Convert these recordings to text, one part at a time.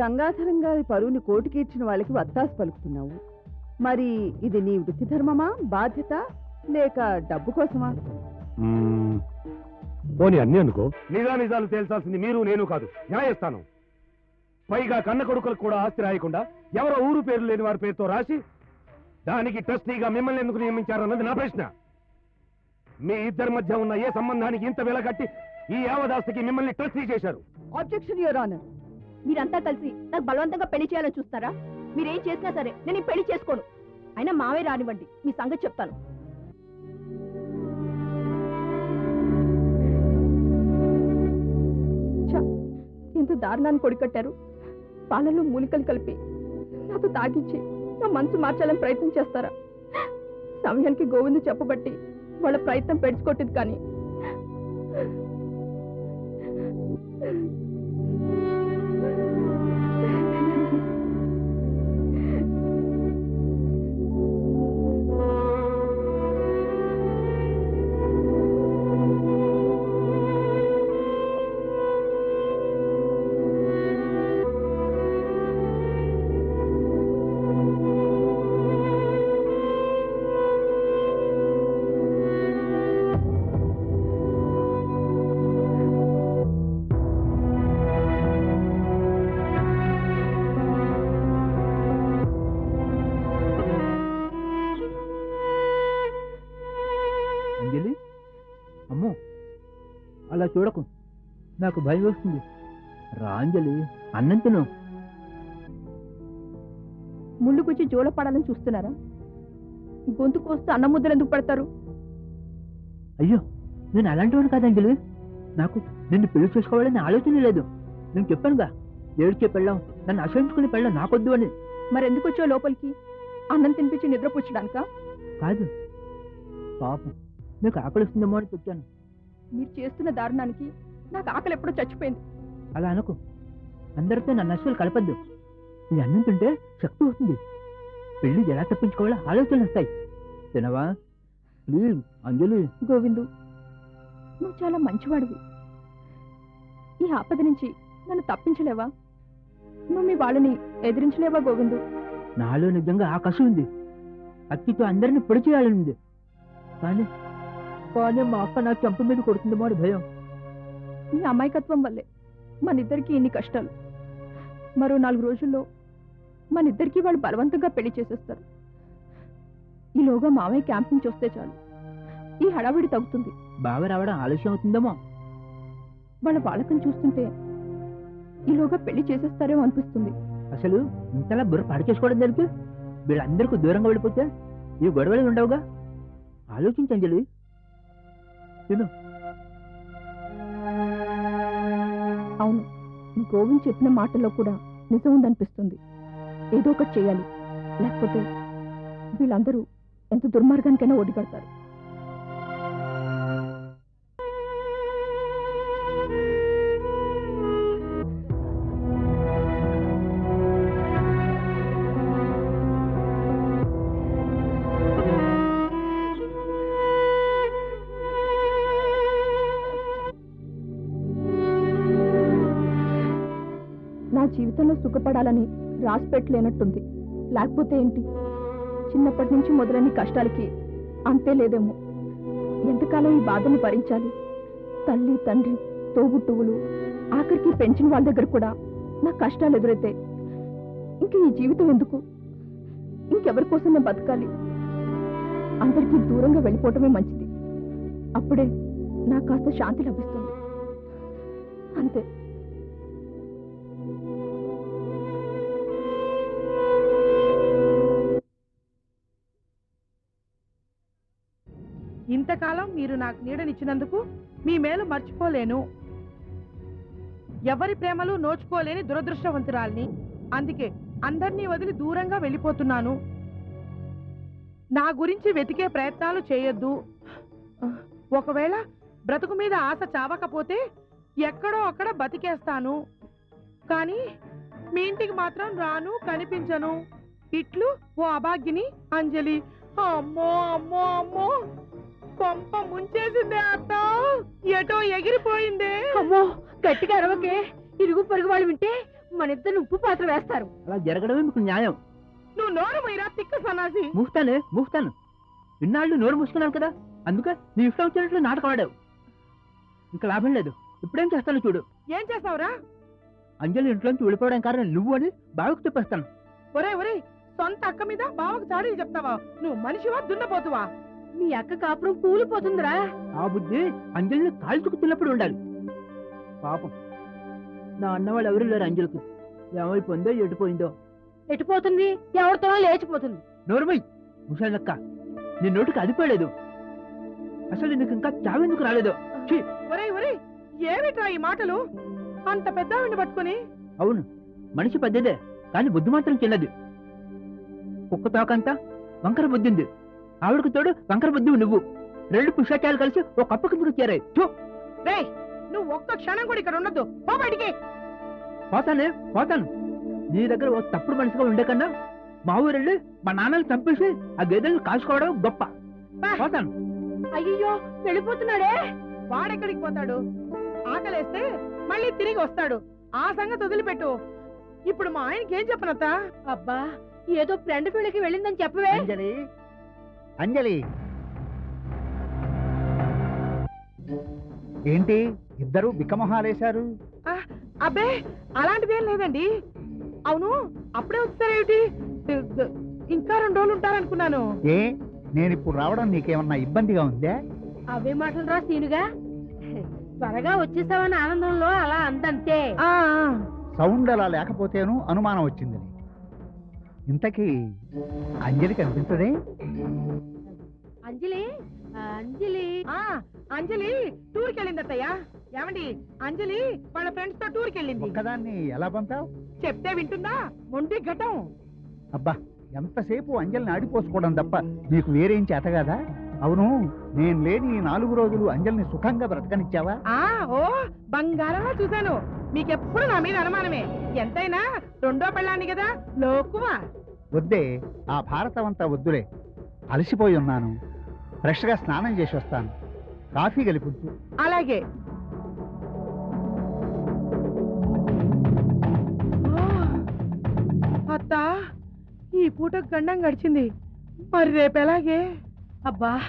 గంగాధరం గారి పరువుని కోటికీర్చిన వాళ్ళకి వత్తాసు పలుకుతున్నావు. మరి ఇది నీ వృత్తి ధర్మమా బాధ్యత లేక డబ్బు కోసమా. పోనీ అన్ని అనుకో. నిజా నిజాలు తేల్చాల్సింది మీరు నేను కాదు. న్యాయస్థానం. పైగా కన్న కొడుకులకు కూడా ఆస్తి రాయకుండా ఎవరో ఊరు పేరు లేని వారి పేరుతో రాసి దానికి ట్రస్టీగా మిమ్మల్ని ఎందుకు నియమించారన్నది నా ప్రశ్న. మీ ఇద్దరి మధ్య ఉన్న ఏ సంబంధానికి ఇంత వెలగట్టి ఈ యావదాస్తికి మిమ్మల్ని ట్రస్టీ చేశారు? ఆబ్జెక్షన్ యువర్ ఆనర్ మీరంతా కలిసి నాకు బలవంతంగా పెళ్ళి చేయాలని చూస్తారా? మీరేం చేసినా సరే నేను పెళ్ళి చేసుకోను. అయినా మావే రానివ్వండి. మీ సంగతి చెప్తాను. ఎంత దారుణాన్ని కొడికట్టారు పాలలో మూలికలు కలిపి నాతో తాగించి నా మనసు మార్చాలని ప్రయత్నం చేస్తారా? సమయానికి గోవిందు చెప్పబట్టి వాళ్ళ ప్రయత్నం పెడుచుకొట్టింది కానీ అలా చూడకు. నాకు భయం వస్తుంది. రా అంజలి అన్నం తిను. ముళ్ళు జోలపడాలని చూస్తున్నారా? గొంతు కోస్తూ అన్నం ముద్దలు ఎందుకు పడతారు? అయ్యో నేను అలాంటి వాడు కాదు అంజలి. నాకు నిన్ను పెళ్ళి చేసుకోవాలని ఆలోచన లేదు. నేను చెప్పానుగా ఏడ్చే పెళ్ళాం నన్ను అసహించుకుని పెళ్ళాం నాకొద్దు అని. మరెందుకు వచ్చో లోపలికి? అన్నం తినిపించి నిద్రపుచ్చడానికా? కాదు. పాపం. నీకు ఆకలిస్తుందేమో అని చెప్పాను. మీరు చేస్తున్న దారుణానికి నాకు ఆకలి ఎప్పుడో చచ్చిపోయింది. అలా అనుకు. అందరితో నన్ను అస్సలు కలపద్దు. ఈ అన్నం తింటే శక్తి వస్తుంది. పెళ్ళి ఎలా తప్పించుకోవాలో ఆలోచనలు వస్తాయి. తినవా? ప్లీజ్ అంజలి. గోవిందు నువ్వు చాలా మంచివాడివి. ఈ ఆపద నుంచి నన్ను తప్పించలేవా? నువ్వు మీ వాళ్ళని ఎదిరించలేవా గోవిందు? నాలో నిజంగా ఆ కసి ఉంది. అక్కితో అందరిని పొడి చేయాలని ఉంది కానీ కానీ మా అక్క నా చెంప మీద కొడుతుందేమో అని భయం. నీ అమాయకత్వం వల్లే మనిద్దరికి ఇన్ని కష్టాలు. మరో నాలుగు రోజుల్లో మనిద్దరికి వాళ్ళు బలవంతంగా పెళ్ళి చేసేస్తారు. ఈలోగా మామయ్య క్యాంప్ నుంచి వస్తే చాలు. ఈ హడావిడి తగ్గుతుంది. బాగా రావడం ఆలస్యం అవుతుందేమో? వాళ్ళ వాళ్ళకం చూస్తుంటే ఈలోగా పెళ్ళి చేసేస్తారేమో అనిపిస్తుంది. అసలు ఇంతలా బుర్ర పాడు చేసుకోవడం దానికి? వీళ్ళందరికీ దూరంగా వెళ్ళిపోతే ఈ గొడవలు ఉండవుగా? ఆలోచించు అంజలి. తిను. అవును గోవింద్ చెప్పిన మాటల్లో కూడా నిజం ఉందనిపిస్తుంది. ఏదో ఒకటి చేయాలి. లేకపోతే వీళ్ళందరూ ఎంత దుర్మార్గానికైనా ఒడిగడతారు. సుఖపడాలని రాసిపెట్టలేనట్టుంది. లేకపోతే ఏంటి? చిన్నప్పటి నుంచి మొదలైన కష్టాలకి అంతే లేదేమో. ఎంతకాలం ఈ బాధని భరించాలి? తల్లి తండ్రి తోబుట్టువులు ఆఖరికి పెంచిన వాళ్ళ దగ్గర కూడా నా కష్టాలు ఎదురైతే ఇంక ఈ జీవితం ఎందుకు? ఇంకెవరి కోసం నేను బతకాలి? అందరికీ దూరంగా వెళ్ళిపోవటమే మంచిది. అప్పుడే నాకు కాస్త శాంతి లభిస్తుంది. అంతే. ఇంతకాలం మీరు నాకు నీడనిచ్చినందుకు మీ మేలు మర్చిపోలేను. ఎవరి ప్రేమలు నోచుకోలేని దురదృష్టవంతురాల్ని. అందుకే అందరినీ వదిలి దూరంగా వెళ్ళిపోతున్నాను. నా గురించి వెతికే ప్రయత్నాలు చేయొద్దు. ఒకవేళ బ్రతుకు మీద ఆశ చావకపోతే ఎక్కడో అక్కడ బతికేస్తాను. కానీ మీ ఇంటికి మాత్రం రాను కనిపించను. ఇట్లు ఓ అభాగ్యని అంజలి. అమ్మో అమ్మో అమ్మో! కొంప ముంచేసిందే అత్త. ఎటో ఎగిరిపోయిందే. అమ్మో గట్టిగా అరవకే. ఇరుగు పొరుగు వాళ్ళు వింటే మన ఇద్దరు ఉప్పు పాత్ర వేస్తారు. అలా జరగడమే మీకు న్యాయం. నువ్వు నోరు మీరా తిక్క సన్నాసి. మూస్తానే మూస్తాను. ఇన్నాళ్ళు నోరు మూసుకున్నాను కదా. అందుకే నీ ఇష్టం వచ్చినట్లు నాటకం ఆడావు. ఇంకా లాభం లేదు. ఇప్పుడేం చేస్తాను చూడు. ఏం చేస్తావురా? అంజలి ఇంట్లోంచి వెళ్ళిపోవడం కారణం నువ్వు అని బావకు చెప్పేస్తాను. ఒరే ఒరే సొంత అక్క మీద బావకు చాడీలు చెప్తావా? నువ్వు మనిషివా దున్నపోతువా? మీ అక్క కాపురం కూలిపోతుందిరా. ఆ బుద్ధి అంజలిని కాల్చుకు తిన్నప్పుడు ఉండాలి. పాపం. నా అన్నవాళ్ళు ఎవరు లేరు అంజలికి. ఏమైపోయిందో ఎటుపోయిందో. ఎటుపోతుంది? ఎవరితోనో లేచిపోతుంది. నోరుమై ముషాలక్క నీ నోటికి అదిపోలేదు అసలు నీకు ఇంకా చావెందుకు రాలేదు? ఒరే ఒరే ఏమిట్రా ఈ మాటలు? అంత పెద్దావిని పట్టుకుని. అవును మనిషి పెద్దదే కానీ బుద్ధి మాత్రం చిన్నది. కుక్క తోకంతా వంకర బుద్ధి ఉంది ఆవిడకు తోడు వంకర బుద్ధి నువ్వు. రెండు పుష్పచాలు కలిసి ఒక కప్పు కిందకు చేరాయి చూ రేయ్ నువ్వు ఒక్క క్షణం కూడా ఇక్కడ ఉండొద్దు. పో బయటికి. పోతానే పోతాను. నీ దగ్గర ఓ తప్పుడు మనిషిగా ఉండే కన్నా మా ఊరెళ్ళి మా నాన్నని చంపేసి ఆ గేదెలను కాసుకోవడం గొప్ప. పోతాను. అయ్యో వెళ్ళిపోతున్నాడే. వాడెక్కడికి పోతాడు? ఆకలేస్తే మళ్ళీ తిరిగి వస్తాడు. ఆ సంగతి వదిలిపెట్టు. ఇప్పుడు మా ఆయనకి ఏం చెప్పనత్తా? అబ్బా ఏదో ఫ్రెండ్ ఫీల్డ్కి వెళ్ళిందని చెప్పవే. అంజలి. ఏంటి ఇద్దరు బిక్కమొహాలేశారు? అబ్బే అలాంటిదేం లేదండి. అవును అప్పుడే వచ్చారేమిటి? ఇంకా రెండు రోజులు ఉంటారనుకున్నాను. ఏ నేను ఇప్పుడు రావడం నీకేమన్నా ఇబ్బందిగా ఉందే? అవే మాటలు రా సీనుగా. త్వరగా వచ్చేసావని ఆనందంలో అలా అందంతే. ఆ, సౌండ్ అలా లేకపోతేను అనుమానం వచ్చింది ఇంతకీ అంజలి కనిపించదే అంజలి? అంజలి. ఆ, అంజలి టూర్కి వెళ్ళిందత్తయ్యా ఏమండి అంజలి వాళ్ళ ఫ్రెండ్స్తో టూర్కి వెళ్ళింది ఒక్కదాన్ని ఎలా పంపావు? చెప్తే వింటుందా? మొండి ఘటం. అబ్బా ఎంతసేపు అంజలిని ఆడిపోసుకోవడం తప్ప నీకు వేరేం చేత కదా? అవును నేను లేని ఈ నాలుగు రోజులు అంజలిని సుఖంగా బ్రతకనిచ్చావా? ఆ ఓ బంగారంలో చూశాను. మీకెప్పుడు నా మీద అనుమానమే. ఎంతైనా రెండో పెళ్ళాన్ని కదా లోకువా? వద్దే ఆ భారతం అంతా వద్దులే. అలసిపోయి ఉన్నాను. ఫ్రెష్గా స్నానం చేసి వస్తాను. కాఫీ కలిపించు అలాగే. అత్త ఈ పూట గండం గడిచింది. మరి రేపు ఎలాగే? అబ్బా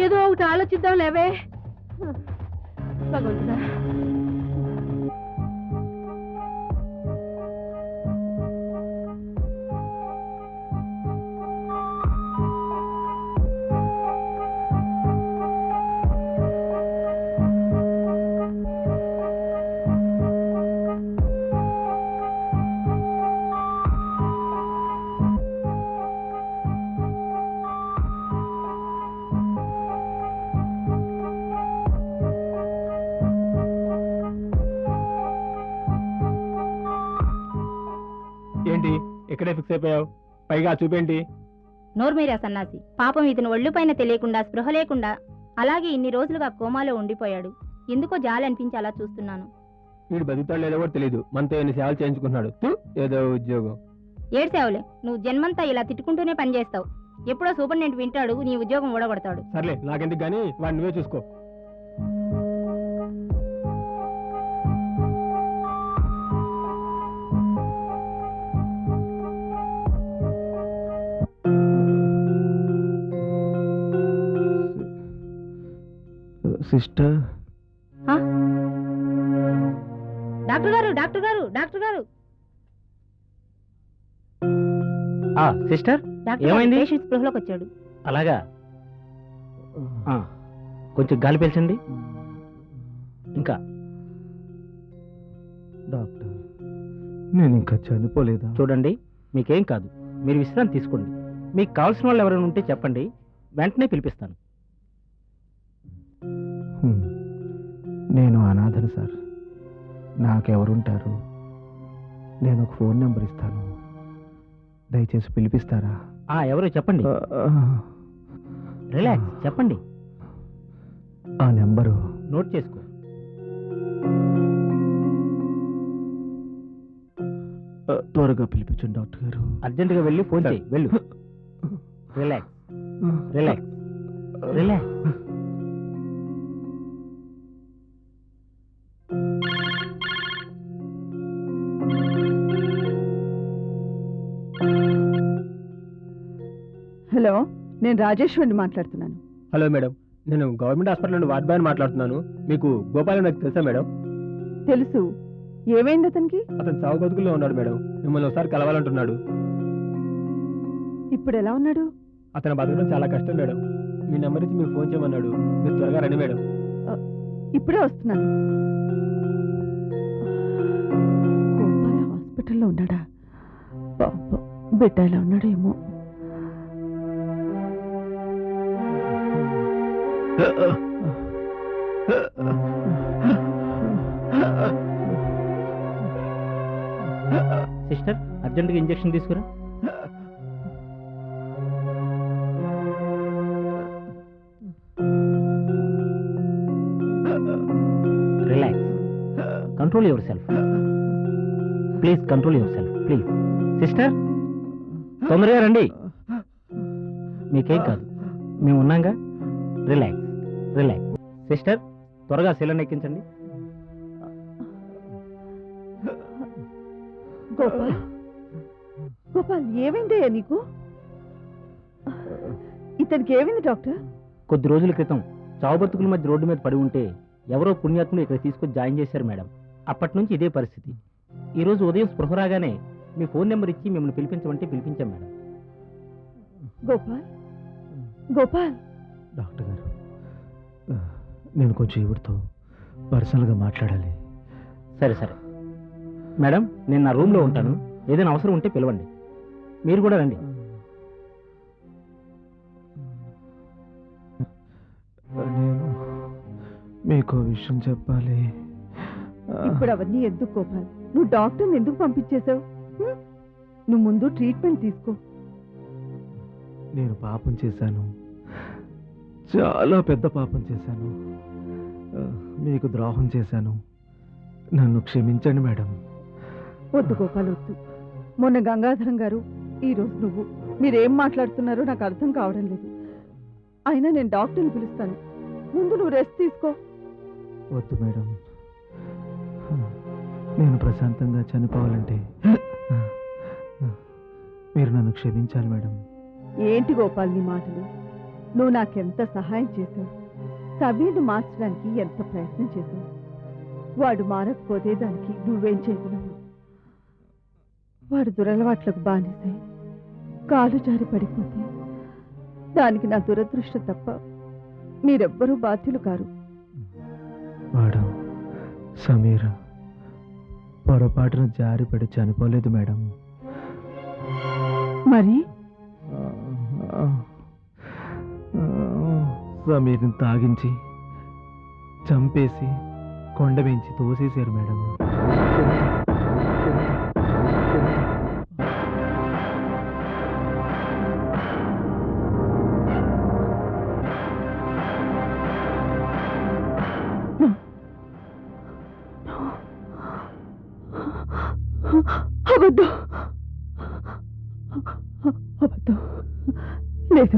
ఏదో ఒకటి ఆలోచిద్దాం లేవే భగవంతుడా ఏంటి ఇక్కడే ఫిక్స్ అయిపోయావు. పైగా చూపేంటి నోర్మీరా సన్నాసి. పాపం ఇతను ఒళ్ళు పైన తెలియకుండా స్పృహ లేకుండా అలాగే ఇన్ని రోజులుగా కోమాలో ఉండిపోయాడు. ఎందుకో జాలి అనిపించి అలా చూస్తున్నాను. వీడు బతుకుతాడు లేదో కూడా తెలియదు మనతో ఎన్ని సేవలు చేయించుకుంటున్నాడు. తు, ఏదో ఉద్యోగం. ఏడ్సేవలే నువ్వు జన్మంతా ఇలా తిట్టుకుంటూనే పనిచేస్తావు. ఎప్పుడో సూపరింటెండెంట్ వింటాడు నీ ఉద్యోగం ఊడగొడతాడు. సర్లే నాకెందుకు కానీ వాడిని నువ్వే చూసుకో. సిస్టర్. డాక్టర్ గారు డాక్టర్ గారు డాక్టర్ గారు. సిస్టర్ డాక్టర్ ఏమైంది? పేషెంట్ స్పృహలోకి వచ్చాడు. అలాగా? ఆ, కొంచెం గాలి పీల్చండి. ఇంకా. డాక్టర్ నేను ఇంకా చనిపోలేదా? చూడండి మీకేం కాదు. మీరు విశ్రాంతి తీసుకోండి. మీకు కావాల్సిన వాళ్ళు ఎవరైనా ఉంటే చెప్పండి. వెంటనే పిలిపిస్తాను. నేను అనాథను సార్. నాకెవరుంటారు? నేను ఒక ఫోన్ నెంబర్ ఇస్తాను. దయచేసి పిలిపిస్తారా? ఆ ఎవరో చెప్పండి. రిలాక్స్ చెప్పండి. ఆ నెంబరు. నోట్ చేసుకో. త్వరగా పిలిపించండి డాక్టర్ గారు. అర్జెంటుగా వెళ్ళి ఫోన్ చేయి వెళ్ళు. రిలాక్స్. రిలాక్స్. రిలాక్స్. హలో నేను రాజేశ్వరిని మాట్లాడుతున్నాను. హలో మేడం నేను గవర్నమెంట్ హాస్పిటల్ నుండి వార్డ్ బాయ్ మాట్లాడుతున్నాను. మీకు గోపాల్ నాకు తెలుసా మేడం? తెలుసు. ఏమైంది అతనికి? అతను చావు బతుకుల్లో ఉన్నాడు మేడం. మిమ్మల్ని ఒకసారి కలవాలంటున్నాడు. ఇప్పుడు ఎలా ఉన్నాడు? అతను బతకడం చాలా కష్టం మేడం. మీ నెంబర్ ఇచ్చి మీరు ఫోన్ చేయమన్నాడు. మీరు త్వరగా రండి మేడం. ఇప్పుడే వస్తున్నాను. గోపాల హాస్పిటల్లో ఉన్నాడా? బిడ్డ ఎలా ఉన్నాడేమో సిస్టర్ అర్జెంటుగా ఇంజెక్షన్ తీసుకురా. Relax control yourself please control yourself please sister తొందరగా రండి. మీకేం కాదు. మేము ఉన్నాగా రిలాక్స్ రిలాక్స్. సిస్టర్ త్వరగా సిలిండర్ ఎక్కించండి. గోపాల్ గోపాల్ ఏమైందయ్యా నీకు? ఇతనికి ఏమైంది డాక్టర్? కొద్ది రోజుల క్రితం చావు బతుకుల మధ్య రోడ్డు మీద పడి ఉంటే ఎవరో పుణ్యాత్ములు ఇక్కడ తీసుకొచ్చి జాయిన్ చేశారు మేడం. అప్పటి నుంచి ఇదే పరిస్థితి. ఈ రోజు ఉదయం స్పృహ రాగానే మీ ఫోన్ నెంబర్ ఇచ్చి మిమ్మల్ని పిలిపించమంటే పిలిపించాం మేడం. గోపాల్ గోపాల్. డాక్టర్ గారు. నేను కొంచెం ఈవిడితో పర్సనల్గా మాట్లాడాలి. సరే సరే. మేడం నేను నా రూమ్లో ఉంటాను. ఏదైనా అవసరం ఉంటే పిలవండి. మీరు కూడా రండి. నేను మీకు విషయం చెప్పాలి. ఇప్పుడు అవన్నీ ఎందుకు గోపాల్? నువ్వు డాక్టర్ని ఎందుకు పంపించేశావు? నువ్వు ముందు ట్రీట్మెంట్ తీసుకో. నేను పాపం చేశాను. చాలా పెద్ద పాపం చేశాను. మీకు ద్రోహం చేశాను. నన్ను క్షమించండి మేడం. వద్దు గోపాల్ వద్దు. మొన్న గంగాధరం గారు ఈ రోజు నువ్వు మీరేం మాట్లాడుతున్నారో నాకు అర్థం కావడం లేదు. అయినా నేను డాక్టర్ని పిలుస్తాను. ముందు నువ్వు రెస్ట్ తీసుకో. వద్దు మేడం. నేను ప్రశాంతంగా చనిపోవాలంటే మీరు నన్ను క్షమించాలి మేడం. ఏంటి గోపాల్ నీ మాటలు? నువ్వు నాకెంత సహాయం చేశావు? సమీర్ను మార్చడానికి ఎంత ప్రయత్నం చేశావు? వాడు మారకపోతే దానికి నువ్వేం చేయగలవు? వాడు దురలవాట్లకు బానిసై. కాలు జారి పడిపోతే దానికి నా దురదృష్టం తప్ప మీరెవ్వరూ బాధ్యులు కారు. వాడు సమీర పొరపాటున జారిపడి చనిపోలేదు మేడం. మరి? సమీర్ని తాగించి చంపేసి కొండ పెంచి తోసేశారు మేడం. అబద్ధం. అబద్ధం. లేదు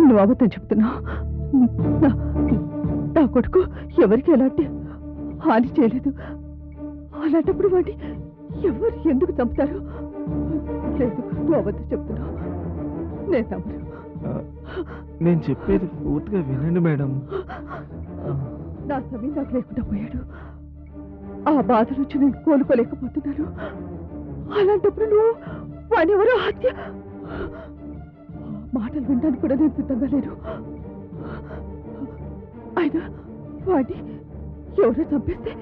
నువ్వు అబద్ధం చెప్తున్నావు. నా- కొడుకు ఎవరికి ఎలాంటి హాని చేయలేదు. అలాంటప్పుడు వాడిని ఎవరు ఎందుకు చంపుతారు? లేదు నువ్వు అబద్ధం చెప్తున్నావు. నేను నేను చెప్పేది పూర్తిగా వినండి మేడం. నా సమయం నాకు లేకుండా పోయాడు. ఆ బాధ నుంచి నేను కోలుకోలేకపోతున్నాను. అలాంటప్పుడు నువ్వు వాడిని ఎవరో హత్య? మాటలు వినడానికి కూడా నేను సిద్ధంగా లేను. అయినా వాడిని ఎవరో చంపేస్తే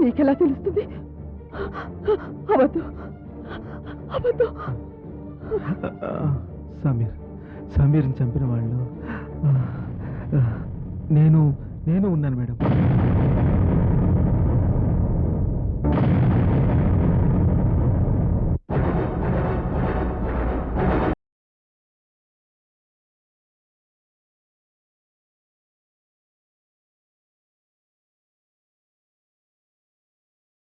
నీకెలా తెలుస్తుంది? అవద్దు. అవద్దు. సమీర్ సమీర్ని చంపిన వాళ్ళు నేను నేను ఉన్నాను మేడం.